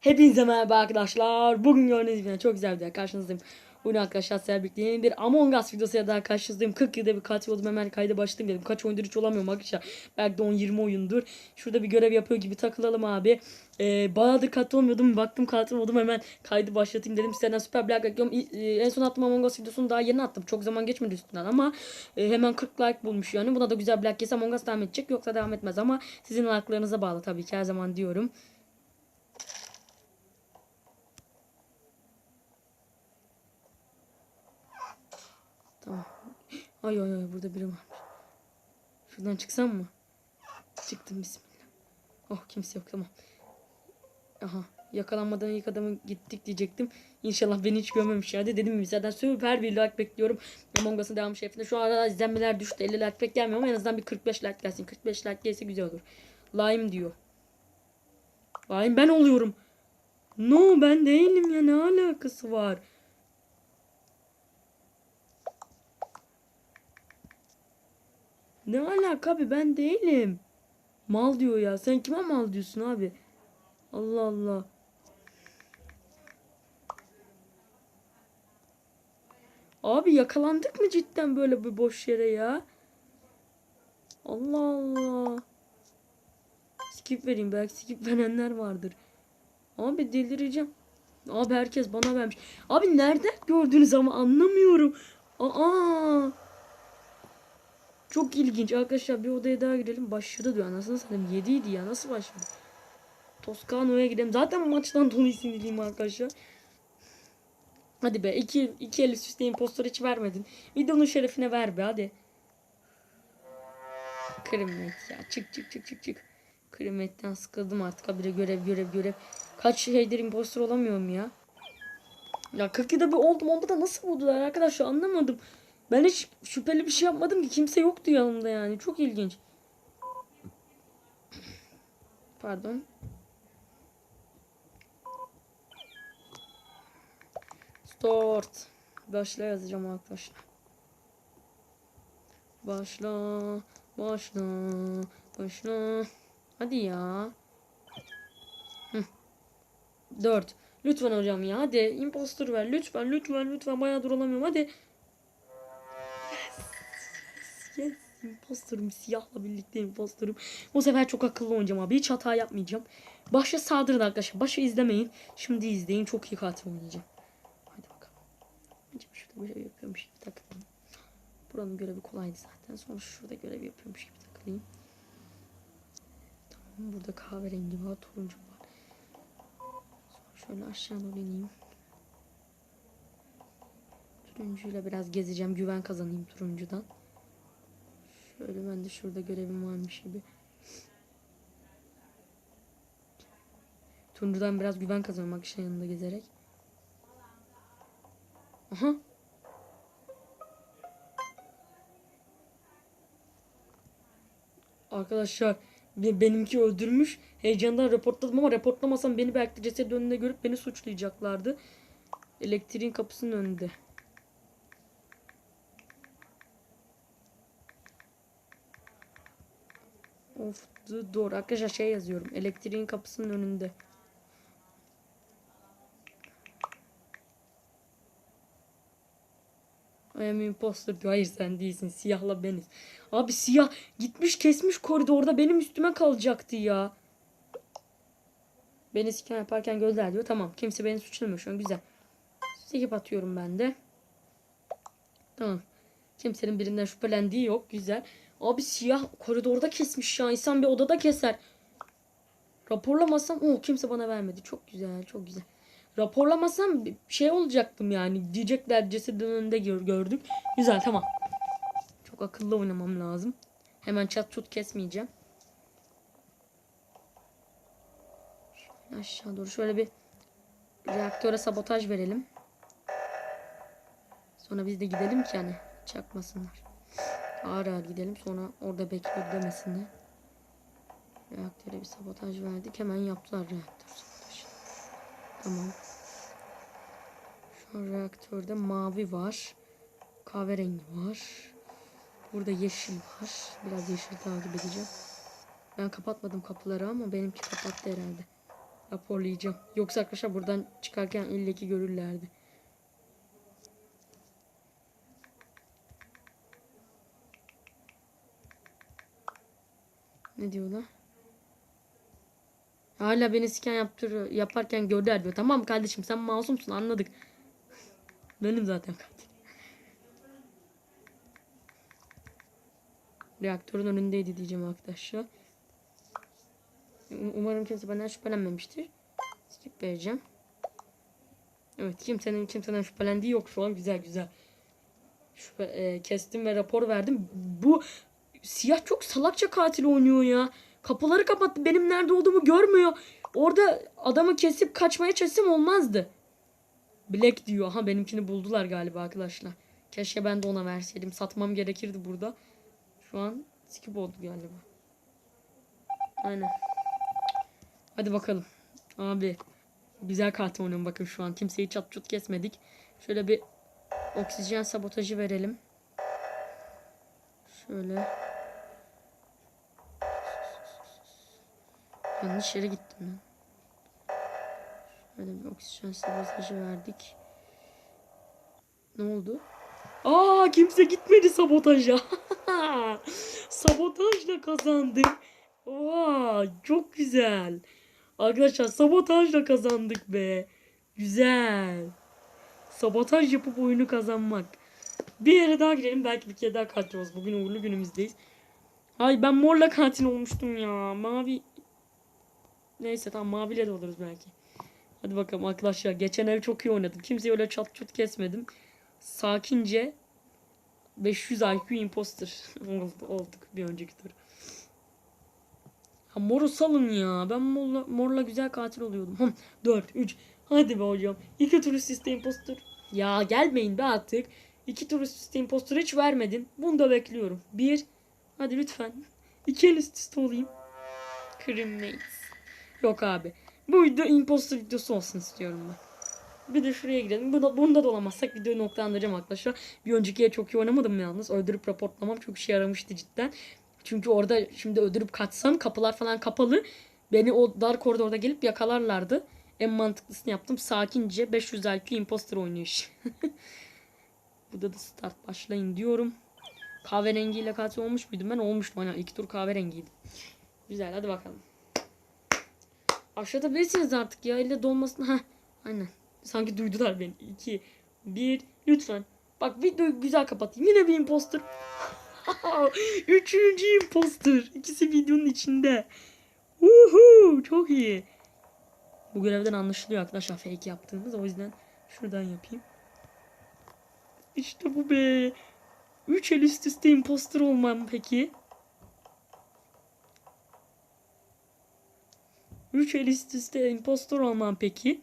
Hepinize merhaba arkadaşlar. Bugün gördüğünüz gibi çok güzel bir video karşınızdayım. Bugün arkadaşlar sizlerle birlikte yeni bir Among Us videosuyla daha karşınızdayım. 40 yılda bir katil oldum hemen kayda başladım dedim. Kaç oyundur hiç olamıyorum arkadaşlar. Belki de 10-20 oyundur. Şurada bir görev yapıyor gibi takılalım abi. Ee, bayağıdır katil olmuyordum. Baktım katil oldum hemen kaydı başlatayım dedim. Sizlerden süper bir like bekliyorum. İ- e, En son attığım Among Us videosunu daha yeni attım. Çok zaman geçmedi üstünden ama e, hemen 40 like bulmuş yani. Buna da güzel bir like gelse Among Us devam edecek. Yoksa devam etmez ama sizin like'larınıza bağlı tabii ki her zaman diyorum. Tamam. Ay ay ay burada biri varmış. Şuradan çıksam mı? Çıktım bismillah. Oh kimse yok tamam. Aha yakalanmadan ilk adamı gittik diyecektim. İnşallah beni hiç görmemiş ya. Dedim mi zaten süper bir like bekliyorum. Among Us'ın devamı şeklinde. Şu arada izlenmeler düştü. 50 like pek gelmiyor ama en azından bir 45 like gelsin. 45 like gelse güzel olur. Lime diyor. Lime ben oluyorum. No ben değilim ya ne alakası var? Ne alaka abi ben değilim. Mal diyor ya. Sen kime mal diyorsun abi? Allah Allah. Abi yakalandık mı cidden böyle bir boş yere ya? Allah Allah. Skip vereyim belki skip verenler vardır. Abi delireceğim. Abi herkes bana vermiş. Abi nereden gördünüz ama anlamıyorum. Aa. Çok ilginç arkadaşlar bir odaya daha girelim. Başladı diyor anasını satayım. 7 idi ya nasıl başladı? Toscano'ya gidelim. Zaten maçtan dolayı sinirliyim arkadaşlar. Hadi be iki, iki el üst üste impostor hiç vermedin. Videonun şerefine ver be hadi. Krimet ya çık çık çık çık çık. Krimetten sıkıldım artık habire görev görev görev. Kaç şeydir impostor olamıyorum ya. Ya 42'de bir oldum onda da nasıl buldular arkadaşlar anlamadım. Ben hiç şüpheli bir şey yapmadım ki kimse yoktu yanımda yani çok ilginç. Pardon. Start. Başla yazacağım arkadaşlar. Başla. Başla. Başla. Hadi ya. Hı. 4. Lütfen hocam ya hadi impostor ver lütfen lütfen lütfen bayağıdır olamıyorum hadi. Impostorum siyahla birlikte impostorum. Bu sefer çok akıllı oynayacağım abi. Hiç hata yapmayacağım. Başa saldırın arkadaşlar. Başa izlemeyin. Şimdi izleyin. Çok iyi katil oynayacağım. Hadi bakalım. Önce şurada görev yapıyormuş gibi takılayım. Buranın görevi kolaydı zaten. Sonra şurada görev yapıyormuş gibi takılayım. Tamam burada kahverengi var. Turuncu var. Sonra şöyle aşağı doğru ineyim. Turuncuyla biraz gezeceğim. Güven kazanayım turuncudan. Şöyle ben de şurada görevim varmış gibi. Turuncudan biraz güven kazanmak için yanında gezerek. Aha. Arkadaşlar be- benimki öldürmüş. Heyecandan reportladım ama reportlamasam beni belki cesedin önünde görüp beni suçlayacaklardı. Elektriğin kapısının önünde. Of door. Arkadaşlar şey yazıyorum. Elektriğin kapısının önünde. I am imposter diyor. Hayır sen değilsin. Siyahla beniz. Abi siyah gitmiş kesmiş koridorda benim üstüme kalacaktı ya. Beni siken yaparken gözler diyor. Tamam kimse beni suçlamıyor şu an güzel. Sekip atıyorum ben de. Tamam. Kimsenin birinden şüphelendiği yok. Güzel. Abi siyah koridorda kesmiş ya. İnsan bir odada keser. Raporlamasam o kimse bana vermedi. Çok güzel, çok güzel. Raporlamasam şey olacaktım yani. Diyecekler cesedin önünde gör- gördük. Güzel tamam. Çok akıllı oynamam lazım. Hemen çat çut kesmeyeceğim. Aşağı doğru şöyle bir reaktöre sabotaj verelim. Sonra biz de gidelim ki yani çakmasınlar. Ağır ağır gidelim sonra orada bekliyor demesinler. Reaktöre bir sabotaj verdik. Hemen yaptılar reaktör sabotajı. Tamam. Şu an reaktörde mavi var. Kahverengi var. Burada yeşil var. Biraz yeşil takip edeceğim. Ben kapatmadım kapıları ama benimki kapattı herhalde. Raporlayacağım. Yoksa arkadaşlar buradan çıkarken illeki görürlerdi. Ne diyorlar? Hala beni scan yaptır yaparken gördüler diyor. Tamam kardeşim sen masumsun anladık. Benim zaten katil. Reaktörün önündeydi diyeceğim arkadaşlar. Um- Umarım kimse benden şüphelenmemiştir. Skip vereceğim. Evet kimsenin kimseden şüphelendiği yok şu an güzel güzel. Şüphe, e, kestim ve rapor verdim. Bu siyah çok salakça katil oynuyor ya. Kapıları kapattı. Benim nerede olduğumu görmüyor. Orada adamı kesip kaçmaya çalışsam olmazdı. Black diyor. Ha benimkini buldular galiba arkadaşlar. Keşke ben de ona verseydim. Satmam gerekirdi burada. Şu an skip oldu galiba. Aynen. Hadi bakalım. Abi. Güzel katil oynuyorum bakın şu an. Kimseyi çat çut kesmedik. Şöyle bir oksijen sabotajı verelim. Şöyle. Yanlış yere gittim ben. Şöyle bir oksijen sabotajı verdik. Ne oldu? Aa kimse gitmedi sabotaja. Sabotajla kazandık. Vay çok güzel. Arkadaşlar sabotajla kazandık be. Güzel. Sabotaj yapıp oyunu kazanmak. Bir yere daha girelim. Belki bir kere daha katil oluruz. Bugün uğurlu günümüzdeyiz. Ay ben morla katil olmuştum ya. Mavi. Neyse tamam maviyle de oluruz belki. Hadi bakalım arkadaşlar. Geçen ev çok iyi oynadım. Kimseyi öyle çat çut kesmedim. Sakince 500 IQ imposter oldu- olduk bir önceki tur. Ha moru salın ya. Ben morla, morla güzel katil oluyordum. Hım, 4, 3. Hadi be hocam. İki tur üst imposter. Ya gelmeyin be artık. İki tur üst imposter hiç vermedin. Bunu da bekliyorum. Bir. Hadi lütfen. İki el üst üste olayım. Crimates. Yok abi. Bu video imposter videosu olsun istiyorum ben. Bir de şuraya girelim. Bunda, bunda da olamazsak videoyu noktalandıracağım arkadaşlar. Bir öncekiye çok iyi oynamadım yalnız. Öldürüp raportlamam çok işe yaramıştı cidden. Çünkü orada şimdi öldürüp kaçsam kapılar falan kapalı. Beni o dar koridorda gelip yakalarlardı. En mantıklısını yaptım. Sakince 500 IQ imposter oynayış. Burada da start başlayın diyorum. Kahverengiyle katil olmuş muydum ben? Olmuştum. Hani iki tur kahverengiydi. Güzel hadi bakalım. Aşağıdabilirsiniz artık ya. Elle dolmasın. Heh. Aynen. Sanki duydular beni. 2, 1. Lütfen. Bak videoyu güzel kapatayım. Yine bir imposter. Üçüncü imposter. İkisi videonun içinde. Uhu, çok iyi. Bu görevden anlaşılıyor arkadaşlar fake yaptığımız. O yüzden şuradan yapayım. İşte bu be. Üç el üst üste imposter olmam peki. Üç el üst üste imposter olmam peki.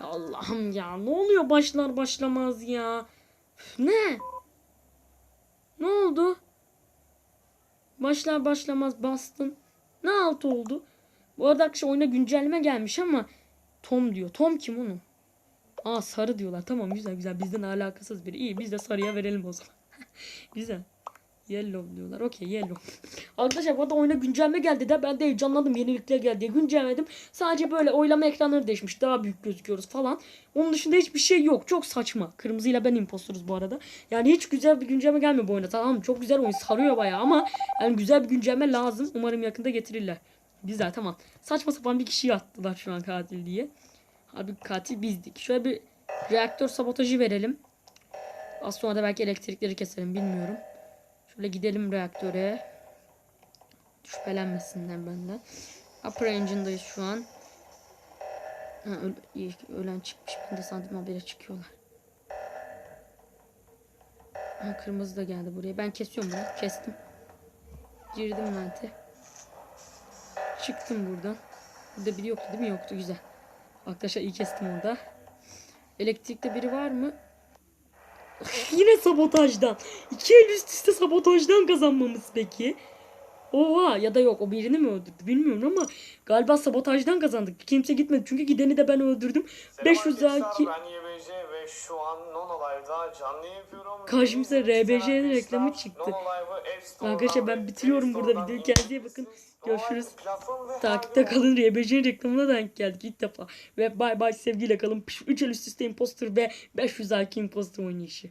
Allah'ım ya ne oluyor başlar başlamaz ya. Ne? Ne oldu? Başlar başlamaz bastın. Ne alt oldu? Bu arada arkadaşlar oyuna güncelleme gelmiş ama Tom diyor. Tom kim onun? Aa sarı diyorlar. Tamam güzel güzel. Bizden alakasız biri. İyi biz de sarıya verelim o zaman. güzel. Yellow diyorlar. Okey yellow. Arkadaşlar bu arada oyuna güncelleme geldi de ben de heyecanlandım. Yenilikler geldi diye güncelledim. Sadece böyle oylama ekranları değişmiş. Daha büyük gözüküyoruz falan. Onun dışında hiçbir şey yok. Çok saçma. Kırmızıyla ben impostoruz bu arada. Yani hiç güzel bir güncelleme gelmiyor bu oyuna. Tamam çok güzel oyun sarıyor bayağı ama yani güzel bir güncelleme lazım. Umarım yakında getirirler. Güzel tamam. Saçma sapan bir kişiyi attılar şu an katil diye. Abi katil bizdik. Şöyle bir reaktör sabotajı verelim. Az sonra da belki elektrikleri keselim bilmiyorum. Şöyle gidelim reaktöre. Şüphelenmesinler benden. Upper engine'dayız şu an. Ha, öl ölen çıkmış. Ben de sandım habere çıkıyorlar. Ha, kırmızı da geldi buraya. Ben kesiyorum bunu. Kestim. Girdim vente. Çıktım buradan. Burada biri yoktu değil mi? Yoktu. Güzel. Arkadaşlar iyi kestim orada. Elektrikte biri var mı? Yine sabotajdan. İki el üst üste sabotajdan kazanmamız peki. Oha ya da yok o birini mi öldürdü bilmiyorum ama galiba sabotajdan kazandık. Kimse gitmedi çünkü gideni de ben öldürdüm. 500 Selam IQ. arkadaşlar, Ben YBC ve şu an Nono Live'da canlı yapıyorum. Karşımıza RBJ'nin isteyen reklamı çıktı. Arkadaşlar ben bitiriyorum burada videoyu. Kendinize bakın. Görüşürüz. Takipte kalın. RBC'nin reklamına denk geldik ilk defa. Ve bay bay sevgiyle kalın. 3 el üst üste imposter ve 500 IQ imposter oynayışı.